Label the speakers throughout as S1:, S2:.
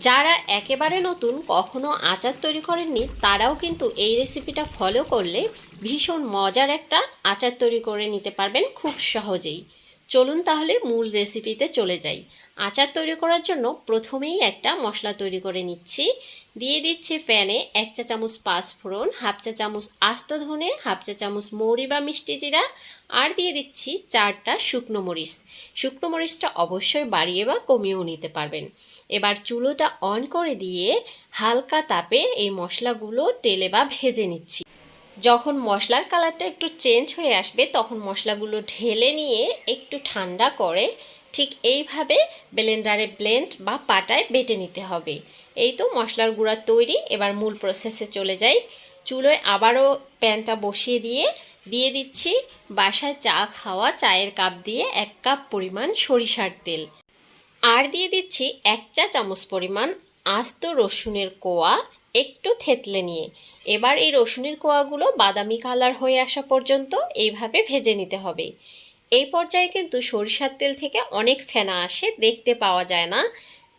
S1: যারা একেবারে নতুন, কখনো আচার তৈরি করেননি, তারাও কিন্তু এই রেসিপিটা ফলো করলে ভীষণ মজার একটা আচার তৈরি করে নিতে পারবেন খুব সহজেই। চলুন তাহলে মূল রেসিপিতে চলে যাই। আচার তৈরি করার জন্য প্রথমেই একটা মশলা তৈরি করে নিচ্ছি। দিয়ে দিচ্ছি প্যানে এক চা চামচ পাঁচফোড়ন হাফ চা চামচ আস্ত ধনে, হাফ চা চামচ মৌরি বা মিষ্টি জিরা আর দিয়ে দিচ্ছি চারটা শুকনো মরিচ। শুকনো মরিচটা অবশ্যই বাড়িয়ে বা কমিয়েও নিতে পারবেন। এবার চুলোটা অন করে দিয়ে হালকা তাপে এই মশলাগুলো টেলে বা ভেজে নিচ্ছি। যখন মশলার কালারটা একটু চেঞ্জ হয়ে আসবে, তখন মশলাগুলো ঢেলে নিয়ে একটু ঠান্ডা করে ঠিক এইভাবে ব্লেন্ডারে ব্লেন্ড বা পাটায় বেটে নিতে হবে। এই তো মশলার গুঁড়া তৈরি, এবার মূল প্রসেসে চলে যাই। চুলোয় আবারও প্যানটা বসিয়ে দিয়ে দিয়ে দিচ্ছি বাসায় চা খাওয়া চায়ের কাপ দিয়ে এক কাপ পরিমাণ সরিষার তেল। আর দিয়ে দিচ্ছি এক চা চামচ পরিমাণ আস্ত রসুনের কোয়া, একটু থেতলে নিয়ে। এবার এই রসুনের কোয়াগুলো বাদামি কালার হয়ে আসা পর্যন্ত এইভাবে ভেজে নিতে হবে। এই পর্যায়ে কিন্তু সরিষার তেল থেকে অনেক ফেনা আসে, দেখতে পাওয়া যায় না।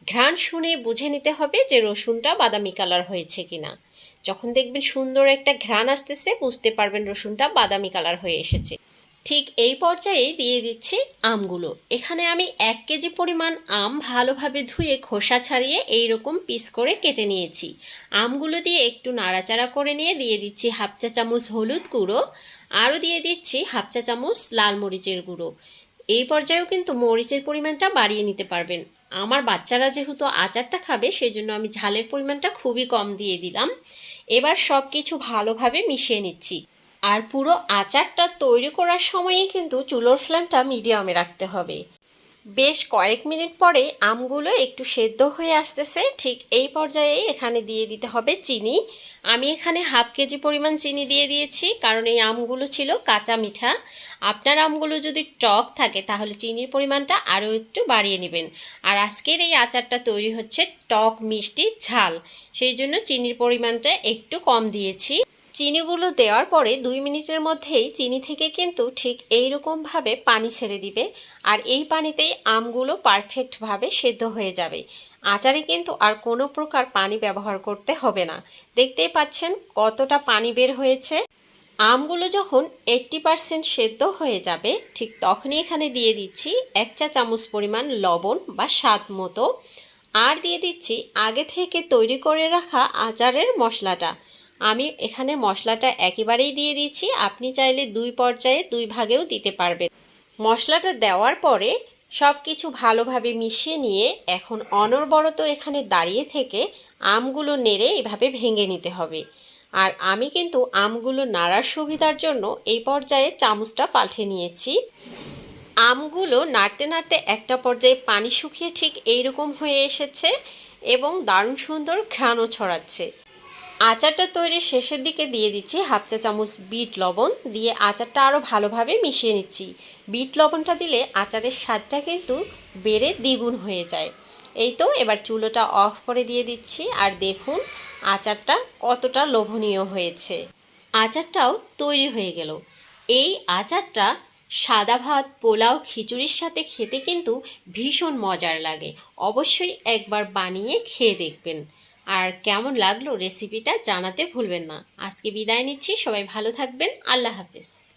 S1: ঘ্রাণ শুনে বুঝে নিতে হবে যে রসুনটা বাদামি কালার হয়েছে কিনা। যখন দেখবেন সুন্দর একটা ঘ্রাণ আসতেছে, বুঝতে পারবেন রসুনটা বাদামি কালার হয়ে এসেছে। ঠিক এই পর্যায়ে দিয়ে দিচ্ছি আমগুলো। এখানে আমি এক কেজি পরিমাণ আম ভালোভাবে ধুয়ে খোসা ছাড়িয়ে এই রকম পিস করে কেটে নিয়েছি। আমগুলো দিয়ে একটু নাড়াচাড়া করে নিয়ে দিয়ে দিচ্ছি হাফ চা চামচ হলুদ গুঁড়ো, আরও দিয়ে দিচ্ছি হাফ চা চামচ লাল মরিচের গুঁড়ো। এই পর্যায়েও কিন্তু মরিচের পরিমাণটা বাড়িয়ে নিতে পারবেন। আমার বাচ্চারা যেহেতু আচারটা খাবে সেই জন্য আমি ঝালের পরিমাণটা খুবই কম দিয়ে দিলাম। এবার সব কিছু ভালোভাবে মিশিয়ে নিচ্ছি। আর পুরো আচারটা তৈরি করার সময়ই কিন্তু চুলোর ফ্লেমটা মিডিয়ামে রাখতে হবে। বেশ কয়েক মিনিট পরে আমগুলো একটু সেদ্ধ হয়ে আসতেছে। ঠিক এই পর্যায়ে এখানে দিয়ে দিতে হবে চিনি। আমি এখানে হাফ কেজি পরিমাণ চিনি দিয়ে দিয়েছি, কারণ এই আমগুলো ছিল কাঁচা মিঠা। আপনার আমগুলো যদি টক থাকে, তাহলে চিনির পরিমাণটা আরও একটু বাড়িয়ে নেবেন। আর আজকের এই আচারটা তৈরি হচ্ছে টক মিষ্টি ঝাল। সেই জন্য চিনির পরিমাণটা একটু কম দিয়েছি। চিনিগুলো দেওয়ার পরে দুই মিনিটের মধ্যেই চিনি থেকে কিন্তু ঠিক এই রকমভাবে পানি ছেড়ে দিবে। আর এই পানিতেই আমগুলো পারফেক্টভাবে সেদ্ধ হয়ে যাবে। আচারে কিন্তু আর কোনো প্রকার পানি ব্যবহার করতে হবে না। দেখতেই পাচ্ছেন কতটা পানি বের হয়েছে। আমগুলো যখন এইট্টি পারসেন্ট সেদ্ধ হয়ে যাবে, ঠিক তখনই এখানে দিয়ে দিচ্ছি এক চা চামচ পরিমাণ লবণ বা স্বাদ মতো। আর দিয়ে দিচ্ছি আগে থেকে তৈরি করে রাখা আচারের মশলাটা। আমি এখানে মশলাটা একেবারেই দিয়ে দিচ্ছি। আপনি চাইলে দুই পর্যায়ে দুই ভাগেও দিতে পারবেন। মশলাটা দেওয়ার পরে সব কিছু ভালোভাবে মিশিয়ে নিয়ে এখন অনর্বরত এখানে দাঁড়িয়ে থেকে আমগুলো নেড়ে এভাবে ভেঙে নিতে হবে। আর আমি কিন্তু আমগুলো নাড়ার সুবিধার জন্য এই পর্যায়ে চামচটা পাল্টে নিয়েছি। আমগুলো নাড়তে নাড়তে একটা পর্যায়ে পানি শুকিয়ে ঠিক এইরকম হয়ে এসেছে এবং দারুণ সুন্দর ঘ্রাণও ছড়াচ্ছে। আচারটা তৈরির শেষের দিকে দিয়ে দিচ্ছি হাফ চা চামচ বিট লবণ, দিয়ে আচারটা আরও ভালোভাবে মিশিয়ে নিচ্ছি। বিট লবণটা দিলে আচারের স্বাদটা কিন্তু বেড়ে দ্বিগুণ হয়ে যায়। এই তো, এবার চুলোটা অফ করে দিয়ে দিচ্ছি, আর দেখুন আচারটা কতটা লোভনীয় হয়েছে। আচারটাও তৈরি হয়ে গেল। এই আচারটা সাদা ভাত, পোলাও, খিচুড়ির সাথে খেতে কিন্তু ভীষণ মজার লাগে। অবশ্যই একবার বানিয়ে খেয়ে দেখবেন। আর কেমন লাগল রেসিপিটা জানাতে ভুলবেন না। আজকে বিদায় নিচ্ছি, সবাই ভালো থাকবেন, আল্লাহ হাফেজ।